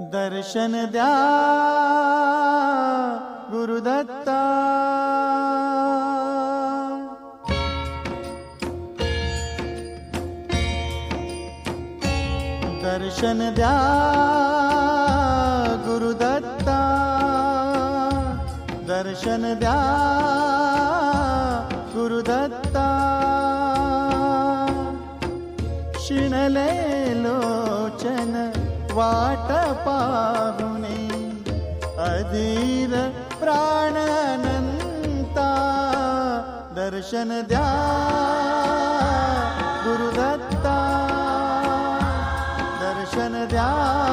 दर्शन द्या गुरुदत्ता। दर्शन द्या गुरुदत्ता। दर्शन द्या दर्शन द्या गुरुदत्ता. दर्शन द्या.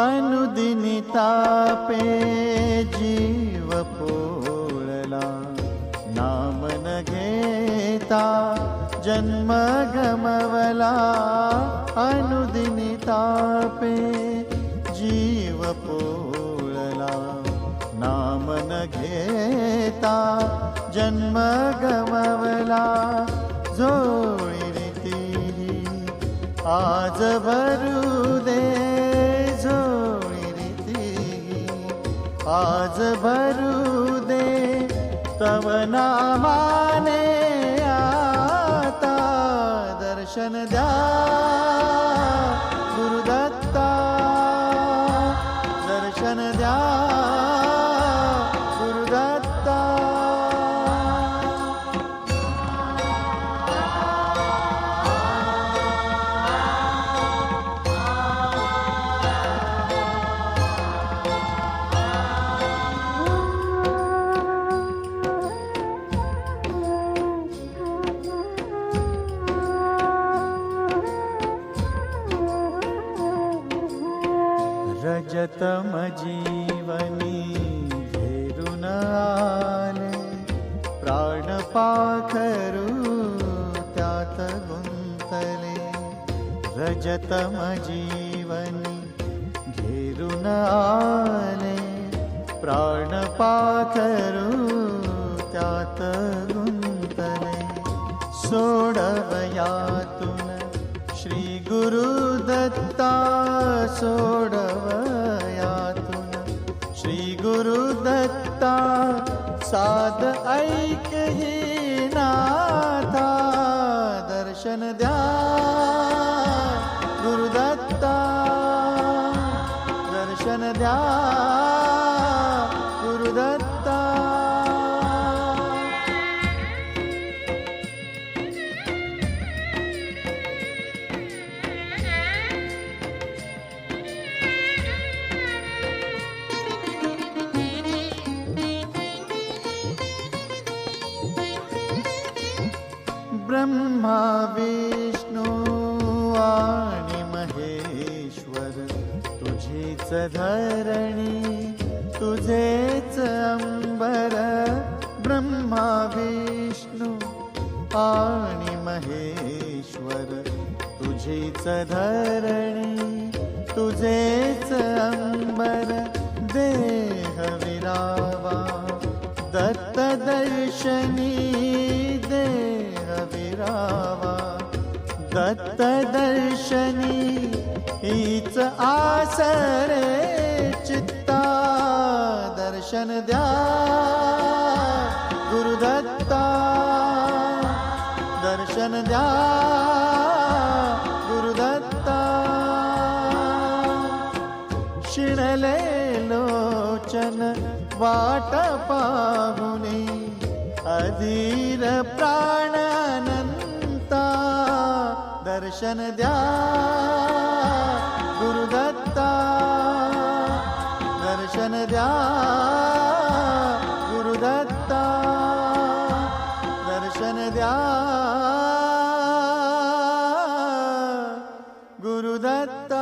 अनुदिनितापे जीव पोळला नाम न घेता जन्म गमवला अनुदिनितापे जीव पोळला नाम न घेता जन्म गमवला जोळी आज भरू दे आज भरू दे तव नामाने आता दर्शन द्या गुरुदत्ता दर्शन द्या. रजतम जीवनी घेरून आले प्राण पाखरू त्यात गुंतले सोडवयातून श्री गुरु दत्ता सोडवयातून श्री गुरु दत्ता साध ऐक ही नाथा दर्शन द्या दर्शन द्या गुरुदत्ता. ब्रह्मा तुझीच धरणी तुझेच अंबर ब्रह्मा विष्णू आणि महेश्वर. तुझीच धरणी तुझेच अंबर देह विरावा. दत्त दर्शनी देह विरावा. दत्त दर्शनी हीच आसरे चित्ता दर्शन द्या गुरुदत्ता दर्शन द्या गुरुदत्ता। शिणले लोचन वाट पाहुणे अधीर प्राणानंता दर्शन द्या। दर्शन द्या गुरुदत्ता. दर्शन द्या गुरुदत्ता.